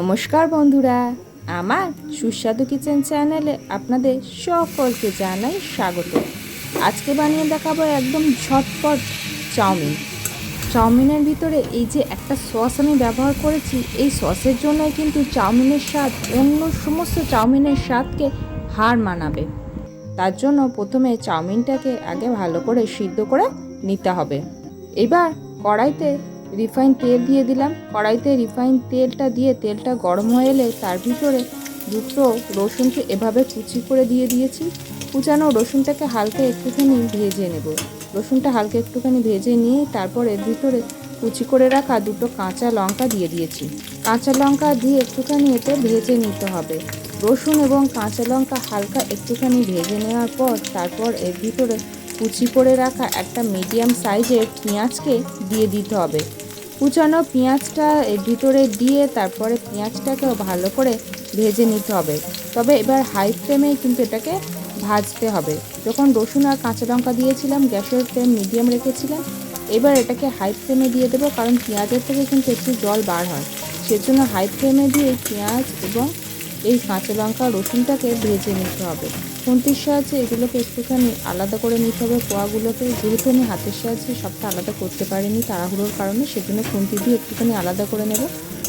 নমস্কার বন্ধুরা। আমার সুস্বাদু কিচেন চ্যানেলে আপনাদের সকলকে জানাই স্বাগত। আজকে বানিয়ে দেখাবো একদম ঝটপট চাউমিন। চাউমিনের ভিতরে এই যে একটা সস আমি ব্যবহার করেছি, এই সসের জন্যই কিন্তু চাউমিনের স্বাদ, অন্য সমস্ত চাউমিনের স্বাদকে হার মানাবে। তার জন্য প্রথমে চাউমিনটাকে আগে ভালো করে সিদ্ধ করে নিতে হবে। এবার কড়াইতে রিফাইন তেল দিয়ে দিলাম। কড়াইতে রিফাইন তেলটা দিয়ে তেলটা গরম হয়ে এলে তার ভিতরে দুটো রসুনকে এভাবে কুচি করে দিয়ে দিয়েছি। কুচানো রসুনটাকে হালকা একটুখানি ভেজে নেব। রসুনটা হালকা একটুখানি ভেজে নিয়ে তারপর এর ভিতরে কুচি করে রাখা দুটো কাঁচা লঙ্কা দিয়ে দিয়েছি। কাঁচা লঙ্কা দিয়ে একটুখানি এতে ভেজে নিতে হবে। রসুন এবং কাঁচা লঙ্কা হালকা একটুখানি ভেজে নেওয়ার পর তারপর এর ভিতরে কুচি করে রাখা একটা মিডিয়াম সাইজের পেঁয়াজকে দিয়ে দিতে হবে। কুচানো পেঁয়াজটা ভিতরে দিয়ে তারপরে পেঁয়াজটাকেও ভালো করে ভেজে নিতে হবে। তবে এবার হাই ফ্লেমেই কিন্তু এটাকে ভাজতে হবে। যখন রসুন আর কাঁচা লঙ্কা দিয়েছিলাম, গ্যাসের ফ্লেম মিডিয়াম রেখেছিলাম, এবার এটাকে হাই ফ্লেমে দিয়ে দেবো, কারণ পেঁয়াজের থেকে কিন্তু একটু জল বার হয়। সেজন্য হাই ফ্লেমে দিয়ে পেঁয়াজ এবং এই কাঁচা লঙ্কা রসুনটাকে ভেজে নিতে হবে। খুন্তির সাহায্যে এগুলোকে একটুখানি আলাদা করে নিতে হবে। পোয়াগুলোকে যেহেতু আমি হাতের সাহায্যে সবটা আলাদা করতে পারিনি তাড়াহুড়োর কারণে, সেজন্য খুন্তি দিয়ে একটুখানি আলাদা করে নেব।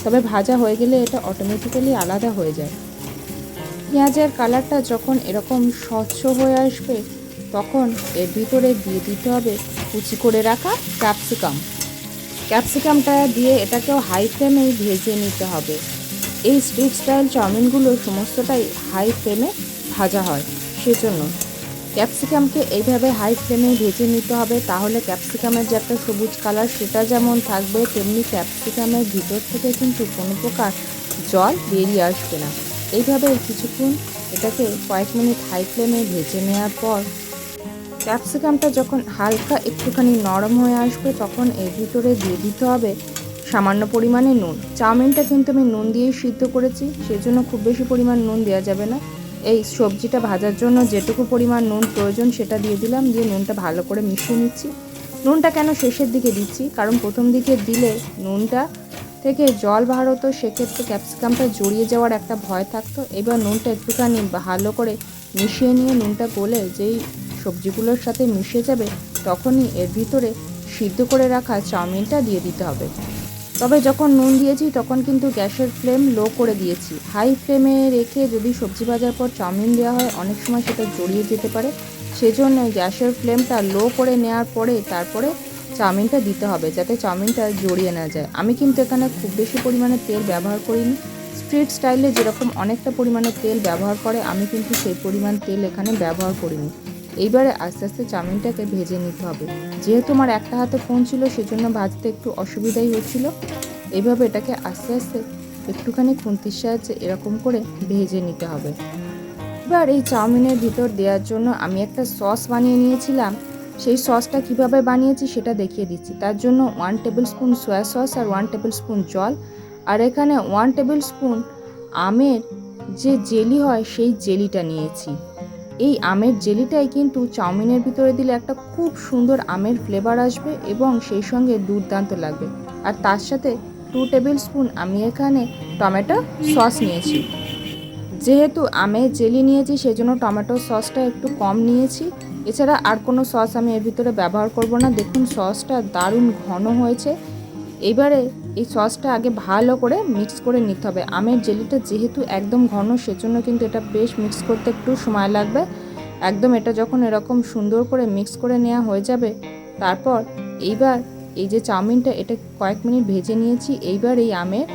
তবে ভাজা হয়ে গেলে এটা অটোমেটিক্যালি আলাদা হয়ে যায়। পেঁয়াজের কালারটা যখন এরকম স্বচ্ছ হয়ে আসবে, তখন এর ভিতরে দিয়ে দিতে হবে কুচি করে রাখা ক্যাপসিকাম। ক্যাপসিকামটা দিয়ে এটাকেও হাই ফ্লেমেই ভেজে নিতে হবে। এই স্ট্রিট স্টাইল চাউমিনগুলো সমস্তটাই হাই ফ্লেমে ভাজা হয়। সেজন্য ক্যাপসিকামকে এইভাবে হাই ফ্লেমে ভেজে নিতে হবে। তাহলে ক্যাপসিকামের যে একটা সবুজ কালার সেটা যেমন থাকবে, তেমনি ক্যাপসিকামের ভিতর থেকে কিন্তু কোনো প্রকার জল বেরিয়ে আসবে না। এইভাবে কিছুক্ষণ এটাকে কয়েক মিনিট হাই ফ্লেমে ভেজে নেওয়ার পর ক্যাপসিকামটা যখন হালকা একটুখানি নরম হয়ে আসবে, তখন এর ভিতরে দিয়ে দিতে হবে সামান্য পরিমাণে নুন। চাউমিনটা কিন্তু আমি নুন দিয়েই সিদ্ধ করেছি, সেজন্য খুব বেশি পরিমাণ নুন দেওয়া যাবে না। এই সবজিটা ভাজার জন্য যেটুকু পরিমাণ নুন প্রয়োজন সেটা দিয়ে দিলাম, দিয়ে নুনটা ভালো করে মিশিয়ে নিচ্ছি। নুনটা কেন শেষের দিকে দিচ্ছি? কারণ প্রথম দিকে দিলে নুনটা থেকে জল বার হতো, সেক্ষেত্রে ক্যাপসিকামটা জড়িয়ে যাওয়ার একটা ভয় থাকতো। এবার নুনটা একটুখানি ভালো করে মিশিয়ে নিয়ে নুনটা গলে যেই সবজিগুলোর সাথে মিশে যাবে, তখনই এর ভিতরে সিদ্ধ করে রাখা চাউমিনটা দিয়ে দিতে হবে। তবে যখন নুন দিয়েছি, তখন কিন্তু গ্যাসের ফ্লেম লো করে দিয়েছি। হাই ফ্লেমে রেখে যদি সবজি ভাজার পর চাউমিন দেওয়া হয়, অনেক সময় সেটা জড়িয়ে যেতে পারে। সেজন্য গ্যাসের ফ্লেমটা লো করে নেওয়ার পরে তারপরে চাউমিনটা দিতে হবে, যাতে চাউমিনটা জড়িয়ে না যায়। আমি কিন্তু এখানে খুব বেশি পরিমাণে তেল ব্যবহার করিনি। স্ট্রিট স্টাইলে যেরকম অনেকটা পরিমাণে তেল ব্যবহার করে, আমি কিন্তু সেই পরিমাণ তেল এখানে ব্যবহার করিনি। এইবারে আস্তে আস্তে চাউমিনটাকে ভেজে নিতে হবে। যেহেতু আমার একটা হাতে ফোন ছিল, সেজন্য ভাজতে একটু অসুবিধাই হচ্ছিল। এইভাবে এটাকে আস্তে আস্তে একটুখানি খুন্তির সাহায্যে এরকম করে ভেজে নিতে হবে। এবার এই চাউমিনের ভিতর দেওয়ার জন্য আমি একটা সস বানিয়ে নিয়েছিলাম। সেই সসটা কীভাবে বানিয়েছি সেটা দেখিয়ে দিচ্ছি। তার জন্য one tablespoon soya sauce আর ওয়ান টেবিল স্পুন জল। আর এখানে ওয়ান টেবিল স্পুন আমের যে জেলি হয়, সেই জেলিটা নিয়েছি। এই আমের জেলিটাই কিন্তু চাউমিনের ভিতরে দিলে একটা খুব সুন্দর আমের ফ্লেভার আসবে এবং সেই সঙ্গে দুর্দান্ত লাগবে। আর তার সাথে টু টেবিল স্পুন আমি এখানে টমেটো সস নিয়েছি। যেহেতু আমের জেলি নিয়েছি, সেজন্য টমেটো সসটা একটু কম নিয়েছি। এছাড়া আর কোনো সস আমি এর ভিতরে ব্যবহার করব না। দেখুন সসটা দারুণ ঘন হয়েছে। এবারে এই সসটা আগে ভালো করে মিক্স করে নিতে হবে। আমের জেলিটা যেহেতু একদম ঘন, সেজন্য কিন্তু এটা বেশ মিক্স করতে একটু সময় লাগবে। একদম এটা যখন এরকম সুন্দর করে মিক্স করে নেওয়া হয়ে যাবে, তারপর এইবার এই যে চাউমিনটা, এটা কয়েক মিনিট ভেজে নিয়েছি। এইবার এই আমের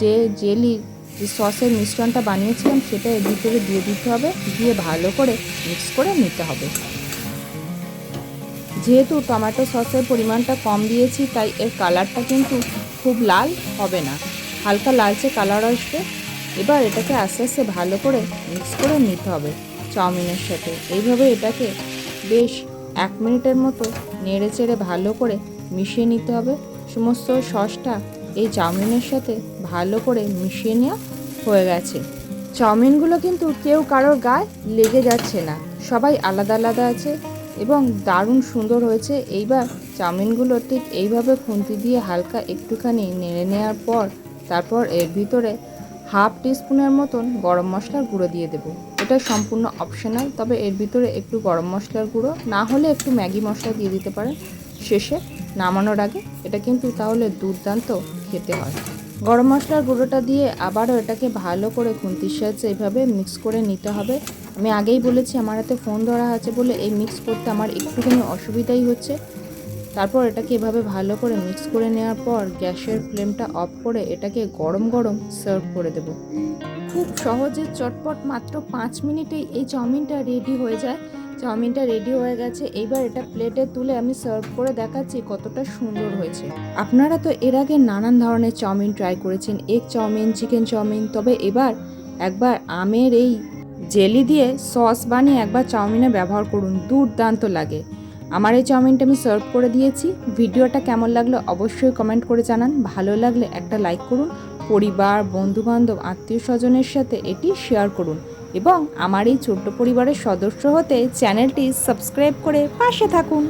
যে জেলির যে সসের মিশ্রণটা বানিয়েছিলাম, সেটা এর ভিতরে দিয়ে দিতে হবে। দিয়ে ভালো করে মিক্স করে নিতে হবে। যেহেতু টমেটো সসের পরিমাণটা কম দিয়েছি, তাই এর কালারটা কিন্তু খুব লাল হবে না। হালকা লালচে কালার আসবে। এবার এটাকে আস্তে আস্তে ভালো করে মিক্স করে নিতে হবে চাউমিনের সাথে। এইভাবে এটাকে বেশ এক মিনিটের মতো নেড়ে চেড়ে ভালো করে মিশিয়ে নিতে হবে। সমস্ত সসটা এই চাউমিনের সাথে ভালো করে মিশিয়ে নেওয়া হয়ে গেছে। চাউমিনগুলো কিন্তু কেউ কারোর গায়ে লেগে যাচ্ছে না। সবাই আলাদা আলাদা আছে। এবং দারুণ সুন্দর হয়েছে। এইবার চাউমিনগুলো ঠিক এইভাবে খুন্তি দিয়ে হালকা একটুখানি নেড়ে নেওয়ার পর তারপর এর ভিতরে হাফ টিস্পুনের মতন গরম মশলার গুঁড়ো দিয়ে দেবো। এটা সম্পূর্ণ অপশনাল তবে এর ভিতরে একটু গরম মশলার গুঁড়ো, না হলে একটু ম্যাগি মশলা দিয়ে দিতে পারেন। শেষে নামানোর আগে এটা কিন্তু তাহলে দুর্দান্ত খেতে হয়। গরম মশলার গুঁড়োটা দিয়ে আবারও এটাকে ভালো করে খুন্তির সাহায্যে এইভাবে মিক্স করে নিতে হবে। আমি আগেই বলেছি, আমার হাতে ফোন ধরা আছে বলে এই মিক্স করতে আমার একটুখানি অসুবিধাই হচ্ছে। তারপর এটাকে এভাবে ভালো করে মিক্স করে নেওয়ার পর গ্যাসের ফ্লেমটা অফ করে এটাকে গরম গরম সার্ভ করে দেব। খুব সহজে চটপট মাত্র পাঁচ মিনিটেই এই চাউমিনটা রেডি হয়ে যায়। চাউমিনটা রেডি হয়ে গেছে, এইবার এটা প্লেটে তুলে আমি সার্ভ করে দেখাচ্ছি কতটা সুন্দর হয়েছে। আপনারা তো এর আগে নানান ধরনের চাউমিন ট্রাই করেছেন এগ চাউমিন চিকেন চাউমিন, তবে এবার একবার আমের এই জেলি দিয়ে সস বানিয়ে একবার চাউমিনে ব্যবহার করুন, দুর্দান্ত লাগে। আমার এই চাউমিনটা আমি সার্ভ করে দিয়েছি। ভিডিওটা কেমন লাগল অবশ্যই কমেন্ট করে জানান। ভালো লাগলে একটা লাইক করুন, পরিবার, বন্ধুবান্ধব, আত্মীয় স্বজনের সাথে এটি শেয়ার করুন এবং আমার এই ছোট্ট পরিবারের সদস্য হতে চ্যানেলটি সাবস্ক্রাইব করে পাশে থাকুন।